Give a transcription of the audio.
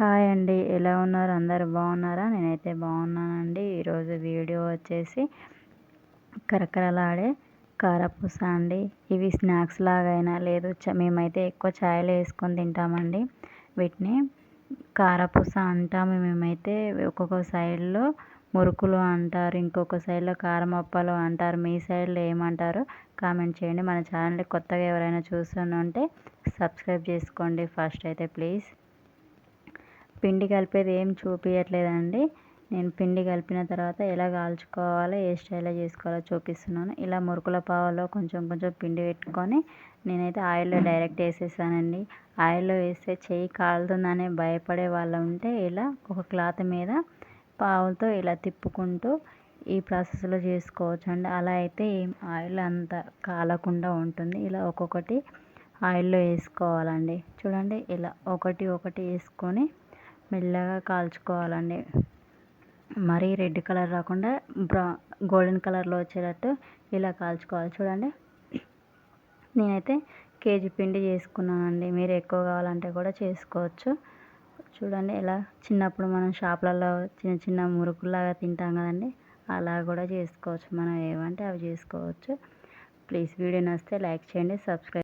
Hi అండి. ఎలా ఉన్నారు? అందరు బాగున్నారా? నేనైతే బాగున్నానండి. ఈరోజు వీడియో వచ్చేసి కరకరలాడే కారపూస అండి. ఇవి స్నాక్స్ లాగైనా లేదు మేమైతే ఎక్కువ ఛాయ్లో వేసుకొని తింటామండి. వీటిని కారపూస అంటాము. మేమైతే ఒక్కొక్క సైడ్లో మురుకులు అంటారు ఇంకొక సైడ్లో కారం అంటారు. మీ సైడ్లో ఏమంటారు? కామెంట్ చేయండి. మన ఛానల్ కొత్తగా ఎవరైనా చూస్తుంటే సబ్స్క్రైబ్ చేసుకోండి ఫస్ట్ అయితే ప్లీజ్. పిండి కలిపేది ఏం చూపించట్లేదండి నేను పిండి కలిపిన తర్వాత ఎలా కాల్చుకోవాలో ఏ స్టైల్లో చేసుకోవాలో చూపిస్తున్నాను. ఇలా మురుకుల పావలో కొంచెం కొంచెం పిండి పెట్టుకొని నేనైతే ఆయిల్లో డైరెక్ట్ వేసేసానండి. ఆయిల్లో వేస్తే చేయి కాలుతుందనే భయపడే వాళ్ళు ఉంటే ఇలా ఒక క్లాత్ మీద పావులతో ఇలా తిప్పుకుంటూ ఈ ప్రాసెస్లో చేసుకోవచ్చు అండి అలా అయితే ఆయిల్ అంత కాలకుండా ఉంటుంది. ఇలా ఒక్కొక్కటి ఆయిల్లో వేసుకోవాలండి. చూడండి ఇలా ఒకటి ఒకటి వేసుకొని మెల్లగా కాల్చుకోవాలండి. మరీ రెడ్ కలర్ రాకుండా బ్రౌ గోల్డెన్ కలర్లో వచ్చేటట్టు ఇలా కాల్చుకోవాలి. చూడండి. నేనైతే కేజీ పిండి చేసుకున్నానండి. మీరు ఎక్కువ కావాలంటే కూడా చేసుకోవచ్చు. చూడండి ఎలా చిన్నప్పుడు మనం షాపులలో చిన్న చిన్న మురుకులాగా తింటాం కదండి. అలా కూడా చేసుకోవచ్చు. మనం ఏమంటే అవి చేసుకోవచ్చు. ప్లీజ్ వీడియో నచ్చితే లైక్ చేయండి సబ్స్క్రైబ్